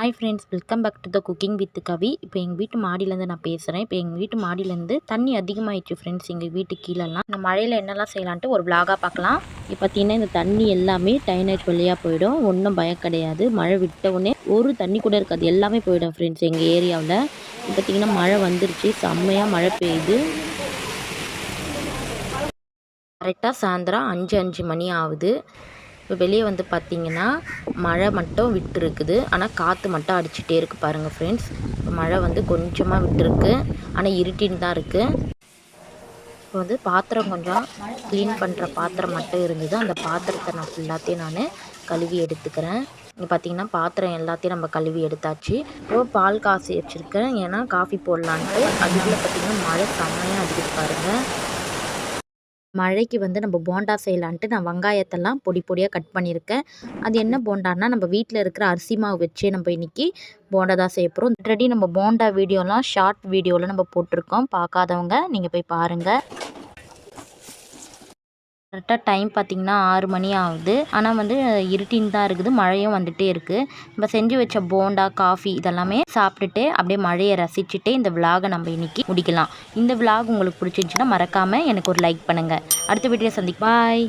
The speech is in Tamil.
Hi friends welcome back to the cooking with Kavi இப்போ எங்கள் வீட்டு மாடியிலேருந்து நான் பேசுகிறேன் இப்போ எங்கள் வீட்டு மாடியிலேருந்து தண்ணி அதிகமாகிடுச்சு ஃப்ரெண்ட்ஸ் எங்கள் வீட்டு கீழெல்லாம் இந்த மழையில் என்னெல்லாம் செய்யலான்ட்டு ஒரு vlog-ஆ பார்க்கலாம். இப்போ பார்த்தீங்கன்னா இந்த தண்ணி எல்லாமே டைனேஜ் வழியாக போயிடும். ஒன்றும் பயம் கிடையாது. மழை விட்ட உடனே ஒரு தண்ணி கூட இருக்காது. எல்லாமே போயிடும் ஃப்ரெண்ட்ஸ் எங்கள் ஏரியாவில். இப்போ பார்த்தீங்கன்னா மழை வந்துருச்சு. செம்மையாக மழை பெய்யுது. கரெக்டாக சாயந்தரம் அஞ்சு அஞ்சு மணி ஆகுது. இப்போ வெளியே வந்து பார்த்தீங்கன்னா மழை மட்டும் விட்டுருக்குது. ஆனால் காற்று மட்டும் அடிச்சுட்டே இருக்குது பாருங்கள் ஃப்ரெண்ட்ஸ் மழை வந்து கொஞ்சமாக விட்டுருக்கு. ஆனால் இருட்டின்னு தான் இருக்குது இப்போ வந்து பாத்திரம் கொஞ்சம் க்ளீன் பண்ணுற பாத்திரம் மட்டும் இருந்தது. அந்த பாத்திரத்தை நான் ஃபுல்லாத்தையும் நான் கழுவி எடுத்துக்கிறேன். இங்கே பார்த்தீங்கன்னா பாத்திரம் எல்லாத்தையும் நம்ம கழுவி எடுத்தாச்சு. இப்போ பால் காசு வச்சுருக்கேன். ஏன்னா காஃபி போடலான்ட்டு. அதுக்குள்ளே பார்த்தீங்கன்னா மழை செம்மையாக அடிக்குது பாருங்கள் மழைக்கு வந்து நம்ம போண்டா செய்யலான்ட்டு நான் வெங்காயத்தெல்லாம் பொடி பொடியாக கட் பண்ணியிருக்கேன். அது என்ன போண்டான்னா நம்ம வீட்டில் இருக்கிற அரிசி மாவு வச்சே நம்ம இன்றைக்கி போண்டா தான் செய்ய போகிறோம் ஆல்ரெடி நம்ம போண்டா வீடியோலாம் ஷார்ட் வீடியோவில் நம்ம போட்டிருக்கோம். பார்க்காதவங்க நீங்கள் போய் பாருங்கள் கரெக்டாக டைம் பார்த்திங்கன்னா ஆறு மணி ஆகுது. ஆனால் வந்து இருட்டின்னு தான் இருக்குது. மழையும் வந்துகிட்டே இருக்குது நம்ம செஞ்சு வச்ச போண்டா காஃபி இதெல்லாமே சாப்பிட்டுட்டு அப்படியே மழையை ரசிச்சுட்டு இந்த விலாகை நம்ம இன்றைக்கி முடிக்கலாம். இந்த விலாக் உங்களுக்கு பிடிச்சிருந்துச்சின்னா மறக்காமல் எனக்கு ஒரு லைக் பண்ணுங்கள் அடுத்த வீடியோ சந்திக்கு பாய்